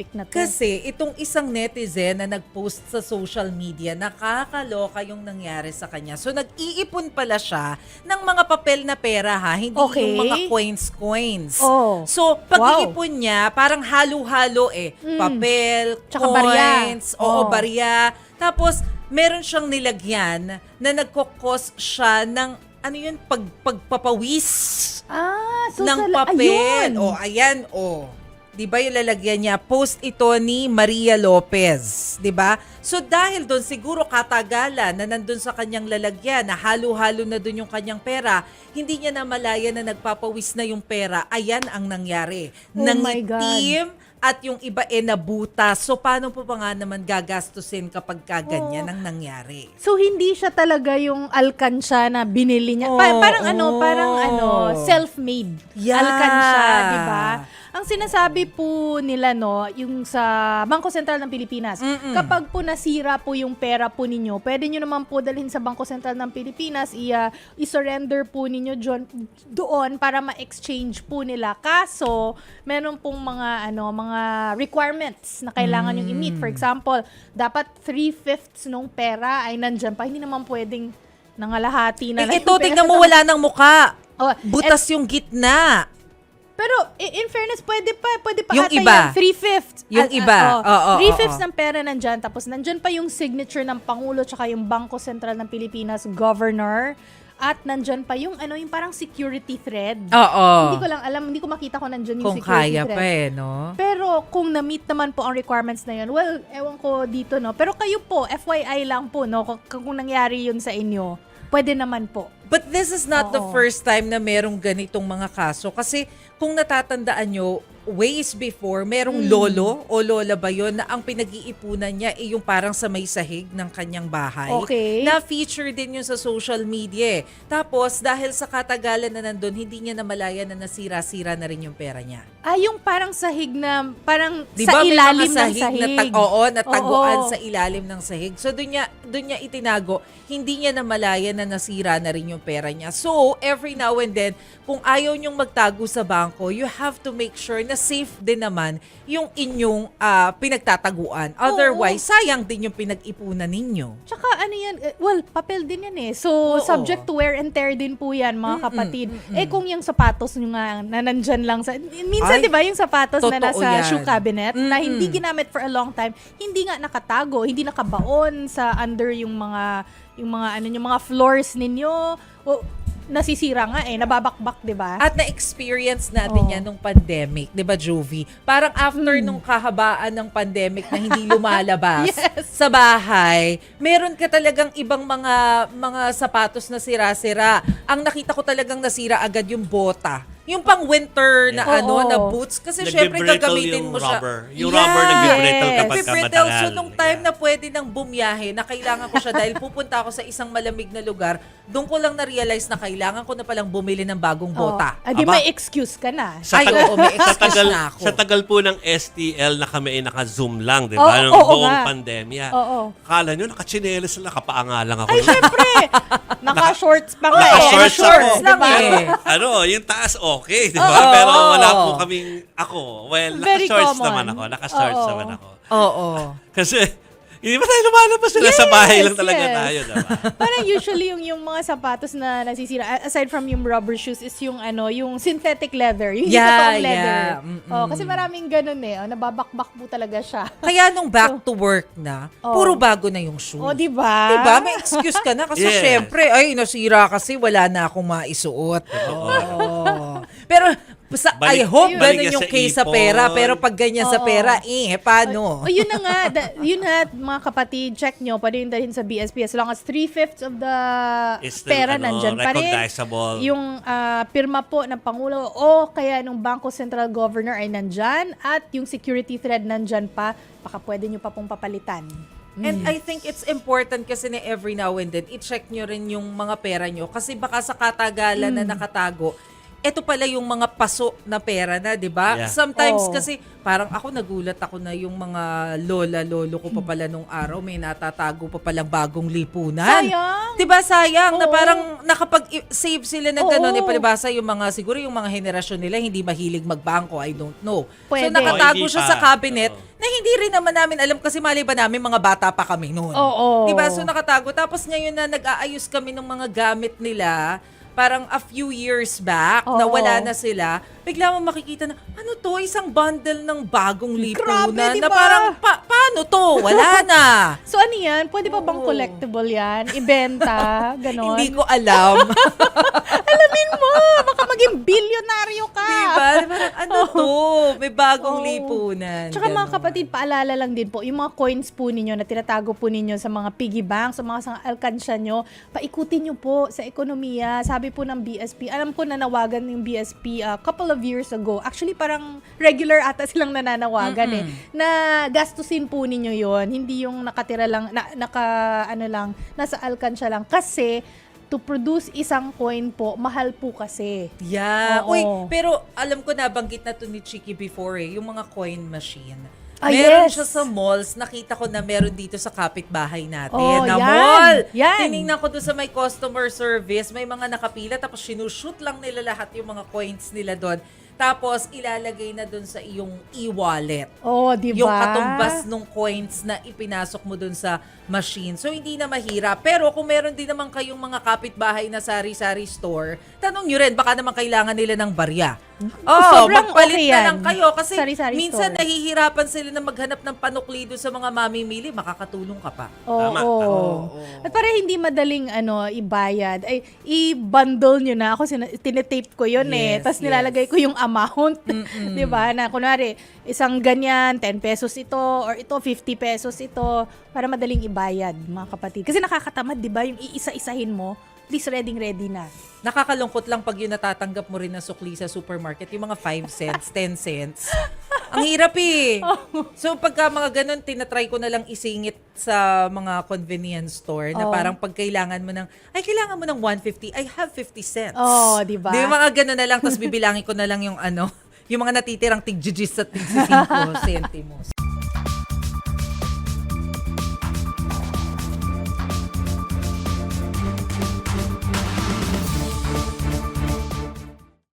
topic na to. Kasi itong isang netizen na nag-post sa social media, nakakaloka yung nangyari sa kanya. So nag-iipon pala siya ng mga papel na pera ha, hindi Okay. yung mga coins-coins. Oh. So pag-iipon niya, parang halo-halo eh. Papel, Mm. Tsaka barya. coins, oo, Oh. barya. Tapos meron siyang nilagyan na nagkokos siya ng ano yun, pag, pagpapawis ah, so ng sala- papel. ayun. O, ayan, o. Di ba yung lalagyan niya? Post ito ni Maria Lopez. Di ba? So dahil doon, siguro katagalan na nandun sa kanyang lalagyan, na halo-halo na doon yung kanyang pera, hindi niya na malaya na nagpapawis na yung pera. Ayan ang nangyari. Oh. Nangitim at yung iba e nabuta. So paano po pa nga naman gagastusin kapag kaganyan Oh. ang nangyari? So hindi siya talaga yung alkansya na binili niya. Oo, Pa- parang ano, oo. parang ano, self-made Yeah. alkansya, 'di ba? Ang sinasabi po nila no, yung sa Bangko Sentral ng Pilipinas, Mm-mm. kapag po nasira po yung pera po ninyo, pwede nyo naman po dalhin sa Bangko Sentral ng Pilipinas, i, ah, i-surrender po ninyo dyan- doon para ma-exchange po nila. Kaso, meron pong mga ano, mga requirements na kailangan yung i-meet. For example, dapat 3/5 nung pera ay nandyan pa. Hindi naman pwedeng nangalahati na lang Eh, ito, yung pera tignan sa mo, wala ng muka. Oh, Butas yung gitna. Pero in fairness, pwede pa, pwede pa Yung ata iba. yan. Three-fifths. Yung Ah, iba. ah, oh. Oo, oo, Three-fifths oo. ng pera nandyan. Tapos nandyan pa yung signature ng Pangulo tsaka yung Bangko Sentral ng Pilipinas Governor. At nandyan pa yung ano yung parang security thread. Oo. Hindi ko lang alam, hindi ko makita kung nandyan yung Kung security kaya thread. pa eh, no? Pero kung na-meet naman po ang requirements na yun, well, ewan ko dito, no? Pero kayo po, FYI lang po, no? Kung, kung nangyari yun sa inyo, pwede naman po. But this is not the Oo. first time na merong ganitong mga kaso. Kasi kung natatandaan nyo, ways before, merong Hmm. lolo o lola ba yun na ang pinag-iipunan niya ay yung parang sa may sahig ng kanyang bahay. Okay. Na feature din yun sa social media. eh. Tapos dahil sa katagalan na nandun, hindi niya namalaya na nasira-sira na rin yung pera niya. Ah, yung parang sahig na, parang Di sa ilalim mga ng sahig, sahig. na tag- oo, nataguan Oo. sa ilalim ng sahig. So doon niya doon niya itinago, hindi niya namalaya na nasira na rin yung pera niya. So every now and then, kung ayaw niyong magtago sa bangko, you have to make sure na safe din naman yung inyong ah, pinagtataguan. Otherwise, sayang din yung pinag-ipunan ninyo. Tsaka ano yan, eh, well, papel din yan eh. So, Oo. subject to wear and tear din po yan, mga kapatid. Eh, kung yung sapatos nyo nga na nandyan lang sa... Minsan, Ay, di ba, yung sapatos na totoo nasa yan. shoe cabinet na hindi ginamit for a long time, hindi nga nakatago, hindi nakabaon sa under yung mga yung mga ano yung mga floors ninyo. O, nasisira nga eh, nababakbak, di ba? At na-experience natin Oo. yan nung pandemic, di ba, Jovi? Parang after Hmm. nung kahabaan ng pandemic na hindi lumalabas Yes. sa bahay, meron ka talagang ibang mga mga sapatos na sira-sira. Ang nakita ko talagang nasira agad yung bota. Yung pang winter na Yeah. ano, Oo. na boots. Kasi syempre gagamitin mo siya. rubber. Yung rubber Yes. kapag ka Nagbe-brittle. matagal. So, nung time Yeah. na pwede nang bumiyahe, na kailangan ko siya dahil pupunta ako sa isang malamig na lugar, doon ko lang na-realize na kailangan ko na palang bumili ng bagong bota. Oh, ah, Aba. may excuse ka na. Sa Ay, oo, may sa excuse tagal, na ako. Sa tagal po ng STL na kami ay naka-zoom lang, di Oo, ba? Nung oo buong nga. pandemya. Oo. Kala nyo, nakachinelas lang, nakapaanga lang ako. Ay, syempre! Naka-shorts pa nga eh. Naka-shorts shorts ako. lang Diba? eh. ano, yung taas okay, di ba? Oo. Pero wala po kaming, ako, well, Very naka-shorts common. naman ako. Naka-shorts Oo. naman ako. Oo. Kasi, hindi ba tayo lumalabas na sa bahay lang Yes, talaga yes. tayo, diba? Parang usually yung yung mga sapatos na nasisira a- aside from yung rubber shoes is yung ano, yung synthetic leather, yung hindi Yeah, totoong leather. yeah. Mm-mm. Oh, kasi maraming ganun eh. Oh, nababakbak po talaga siya. Kaya nung back to work na, Oh. puro bago na yung shoes. Oh, di ba? Diba? May excuse ka na kasi Yes. syempre, ay, nasira kasi wala na akong maisuot. Oo. Sa, I Balik- hope balik ganun yung sa case sa pera. Pero pag ganyan sa Oo. pera, eh, paano? O yun na nga, da- yun na mga kapatid, check nyo, pwede yung dalhin sa BSP as long as three-fifths of the Is still, pera ano, nandyan pa rin. Yung ah, pirma po ng Pangulo o kaya nung Bangko Central Governor ay nandyan at yung security thread nandyan pa, baka pwede nyo pa pong papalitan. And I think it's important kasi na every now and then, i-check nyo rin yung mga pera nyo. Kasi baka sa katagalan Mm. na nakatago, eto pala yung mga paso na pera na, 'di ba? Yeah. Sometimes Oo. kasi parang ako nagulat ako na yung mga lola lolo ko pa pala nung araw may natatago pa palang bagong lipunan. Sayang. 'Di ba sayang na Oo. parang nakapag-save sila ng Oo. gano'n eh palibasa yung mga siguro yung mga henerasyon nila hindi mahilig magbangko, I don't know. Pwede. So nakatago Oh, siya pa. sa cabinet Oo. na hindi rin naman namin alam kasi mali ba namin mga bata pa kami noon. Oo. 'Di ba? So nakatago tapos ngayon na nag-aayos kami ng mga gamit nila parang a few years back na Oo. wala na sila, bigla mo makikita na, ano to, isang bundle ng bagong lipunan Grabe, di na ba? parang, pa- paano to? Wala na. So ano yan? Pwede pa bang Oo. collectible yan? Ibenta? Ganon? Hindi ko alam. Alamin mo! Maging bilyonaryo ka! diba? Parang, ano to? May bagong Oo. lipunan. Tsaka mga Ganon. kapatid, paalala lang din po, yung mga coins po ninyo na tinatago po ninyo sa mga piggy bank, sa mga sa alkansya nyo, paikutin nyo po sa ekonomiya. Sabi po ng BSP, alam ko nanawagan yung BSP a couple of years ago. Actually, parang regular ata silang nananawagan eh. Na gastusin po ninyo yon Hindi yung nakatira lang, na, naka, ano lang, nasa alkansya lang. Kasi, to produce isang coin po, mahal po kasi. Yeah. Oo. Uy, pero alam ko nabanggit na to ni Chiki before eh, yung mga coin machine. Ah, meron yes. siya sa malls. Nakita ko na meron dito sa kapitbahay natin Oh, na yan. mall. Yan. Tinignan ko doon sa may customer service. May mga nakapila tapos sinushoot lang nila lahat yung mga coins nila doon. Tapos ilalagay na doon sa iyong e-wallet. Oh, di ba? Yung katumbas nung coins na ipinasok mo dun sa machine. So, hindi na mahirap. Pero kung meron din naman kayong mga kapitbahay na sari-sari store, tanong nyo rin, baka naman kailangan nila ng barya. Oh, Sobrang magpalit okay na yan. lang kayo. Kasi Sari-sari minsan store. nahihirapan sila na maghanap ng panukli doon sa mga mamimili. Makakatulong ka pa. Oo. Tama. Oo. At para hindi madaling ano ibayad, ay i-bundle nyo na. Ako sina- tinetape ko yun eh. Yes, Tapos yes. nilalagay ko yung amount. 'Di ba? Na kunwari, isang ganyan, 10 pesos ito or ito 50 pesos ito para madaling ibayad, mga kapatid. Kasi nakakatamad, 'di ba? Yung iisa-isahin mo, least ready ready na. Nakakalungkot lang pag yung natatanggap mo rin na sukli sa supermarket, yung mga 5 cents, 10 cents. Ang hirap eh. So pagka mga ganun, tinatry ko na lang isingit sa mga convenience store na Oh. parang pag kailangan mo ng, ay kailangan mo ng 150, I have 50 cents. Oh, 'di ba? Di ba mga ganun na lang, tapos bibilangin ko na lang yung ano, yung mga natitirang tig-gigis at tig-5 centimos.